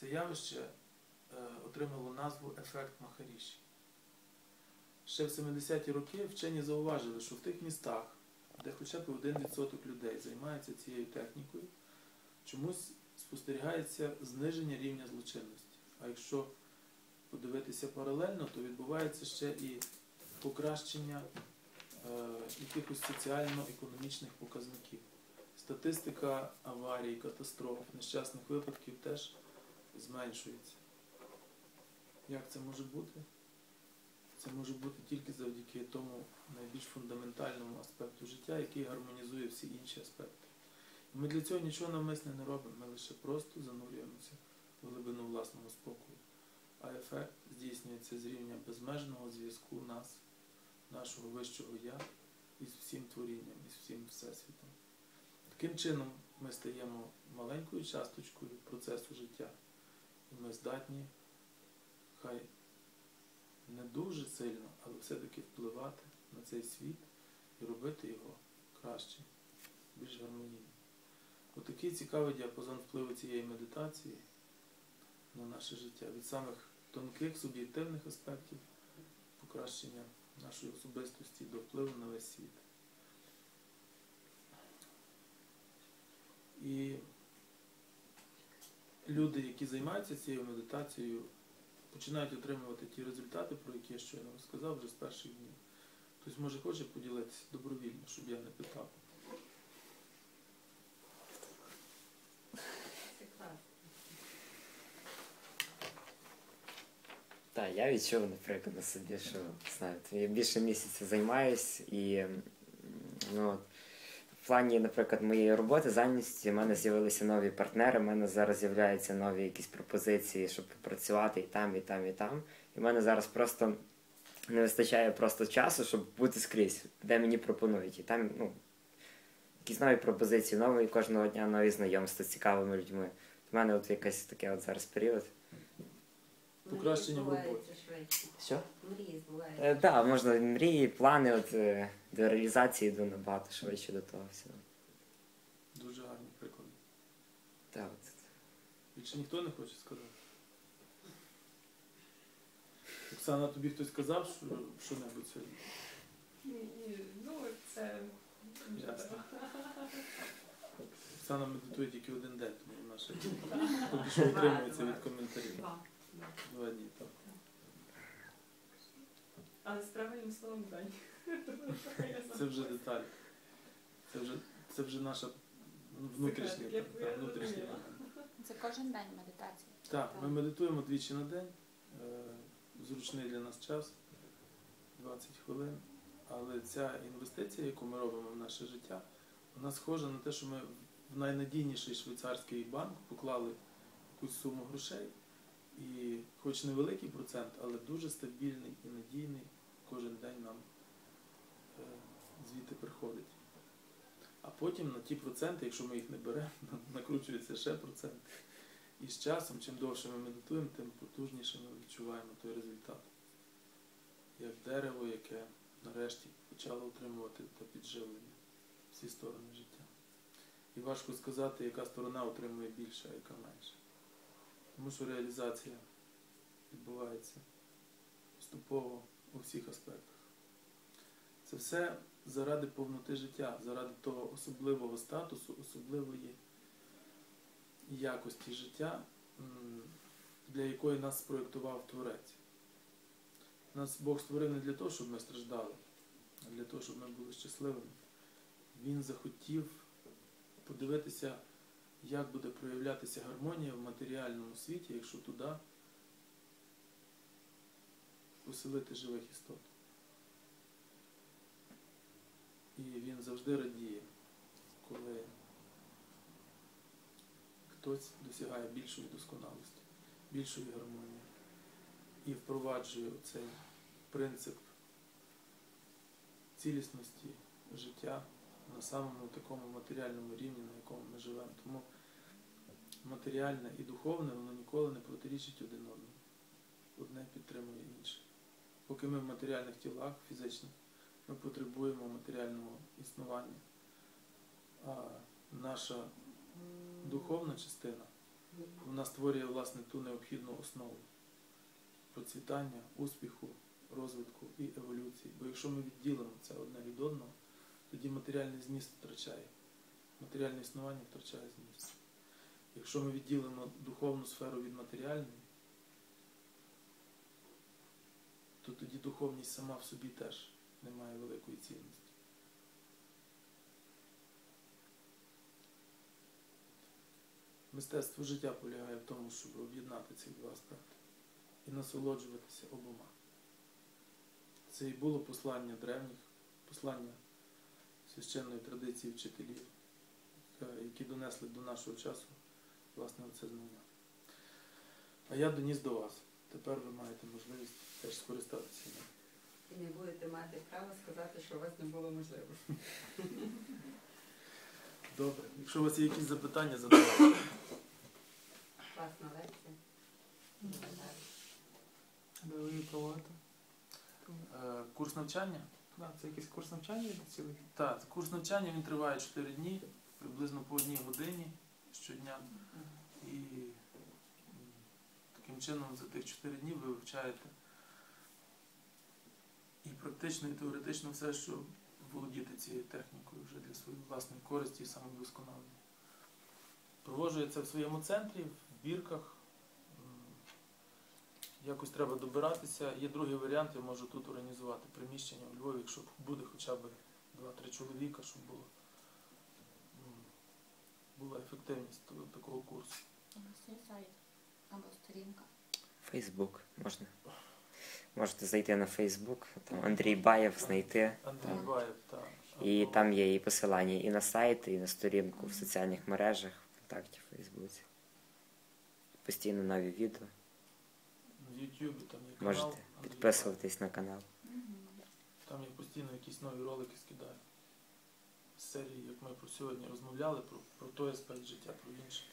Це явище е, отримало назву ефект Махаріші. Ще в 70-ті роки вчені зауважили, що в тих містах, де хоча б 1% людей займається цією технікою, чомусь спостерігається зниження рівня злочинності. А якщо подивитися паралельно, то відбувається ще і покращення е, якихось соціально-економічних показників. Статистика аварій, катастроф, нещасних випадків теж зменшується. Як це може бути? Це може бути тільки завдяки тому найбільш фундаментальному аспекту життя, який гармонізує всі інші аспекти. І ми для цього нічого навмисне не робимо, ми лише просто занурюємося в глибину власного спокою. А ефект здійснюється з рівня безмежного зв'язку нас, нашого вищого я із всім творінням, із всім всесвітом. Таким чином ми стаємо маленькою часточкою процесу життя. Ми здатні, хай не дуже сильно, але все-таки впливати на цей світ і робити його краще, більш гармонійним. Отакий цікавий діапазон впливу цієї медитації на наше життя від самих тонких суб'єктивних аспектів покращення нашої особистості до впливу на весь світ. І люди, які займаються цією медитацією, починають отримувати ті результати, про які я щойно розказав вже з перших днів. Хтось може хоче поділитися добровільно, щоб я не питав. Так, я відчув, наприклад, на собі, що знаєте, я більше місяця займаюсь і ну, от, плані, наприклад, моєї роботи, зайнятості, в мене з'явилися нові партнери, в мене зараз з'являються нові якісь пропозиції, щоб попрацювати і там, і там, і там. І в мене зараз просто не вистачає просто часу, щоб бути скрізь, де мені пропонують. І там, ну, якісь нові пропозиції, нові кожного дня нові знайомства з цікавими людьми. У мене от якийсь такий от зараз період. Покращення в роботі. Що? Мрії збуваються. Так, да, можна мрії, плани, от, е, до реалізації йду набагато швидше до того всього. Дуже гарні приклади. Так, от. Більше ніхто не хоче сказати. Оксана, тобі хтось сказав що, що-небудь сьогодні? Ні, ну це Ясно. Оксана медитує тільки один день, тому вона ще поки що утримується від коментарів. два. Два дні, так. Але з правильним словом день. Це вже деталь. Це вже, це вже наша ну, внутрішня, Секрет, я- так, я так, внутрішня. зрозуміла. Це кожен день медитація. Так, ми медитуємо двічі на день. Е, Зручний для нас час 20 хвилин. Але ця інвестиція, яку ми робимо в наше життя, вона схожа на те, що ми в найнадійніший швейцарський банк поклали якусь суму грошей. І хоч невеликий процент, але дуже стабільний і надійний кожен день нам е, звідти приходить. А потім на ті проценти, якщо ми їх не беремо, накручується ще процент. І з часом, чим довше ми медитуємо, тим потужніше ми відчуваємо той результат. Як дерево, яке нарешті почало отримувати те підживлення всі сторони життя. І важко сказати, яка сторона отримує більше, а яка менше. Тому що реалізація відбувається поступово у всіх аспектах. Це все заради повноти життя, заради того особливого статусу, особливої якості життя, для якої нас спроєктував Творець. Нас Бог створив не для того, щоб ми страждали, а для того, щоб ми були щасливими. Він захотів подивитися, як буде проявлятися гармонія в матеріальному світі, якщо туди поселити живих істот. І він завжди радіє, коли хтось досягає більшої досконалості, більшої гармонії і впроваджує цей принцип цілісності життя на самому такому матеріальному рівні, на якому ми живемо. Тому матеріальне і духовне воно ніколи не протирічить один одному. Одне підтримує інше. Поки ми в матеріальних тілах фізичних, ми потребуємо матеріального існування. А наша духовна частина Вона створює власне ту необхідну основу процвітання, успіху, розвитку і еволюції. Бо якщо ми відділимо це одне від одного, тоді матеріальний зміст втрачає. Матеріальне існування втрачає зміст. Якщо ми відділимо духовну сферу від матеріальної, то тоді духовність сама в собі теж не має великої цінності. Мистецтво життя полягає в тому, щоб об'єднати ці два аспекти і насолоджуватися обома. Це і було послання древніх, послання священної традиції вчителів, е, які донесли до нашого часу власне оце знання. А я доніс до вас. Тепер ви маєте можливість теж скористатися ним. І не будете мати права сказати, що у вас не було можливо. Добре. Якщо у вас є якісь запитання, задавайте. Класна лекція. Де ви проводите? Курс навчання? Да, це якийсь курс навчання цілий? Так, курс навчання він триває 4 дні, приблизно по одній годині щодня. І таким чином за тих 4 дні ви вивчаєте і практично, і теоретично все, що володіти цією технікою вже для своєї власної користі і самовдосконалення. Проводжу я це в своєму центрі, в бірках. Якось треба добиратися. Є другий варіант, я можу тут організувати приміщення у Львові, якщо буде хоча б 2-3 чоловіка, щоб було, була ефективність такого курсу. У нас є сайт або сторінка. Фейсбук можна. Можете зайти на Фейсбук, там Андрій Баєв знайти. Андрій. Баєв, так. І Або- там є і посилання і на сайт, і на сторінку в соціальних мережах, ВКонтакті, Фейсбуці. Постійно нові відео. Ютубі там є канал. Можете Андрій підписуватись на канал. Там я постійно якісь нові ролики скидаю. З серії, як ми про сьогодні розмовляли, про, про той аспект життя, про інший.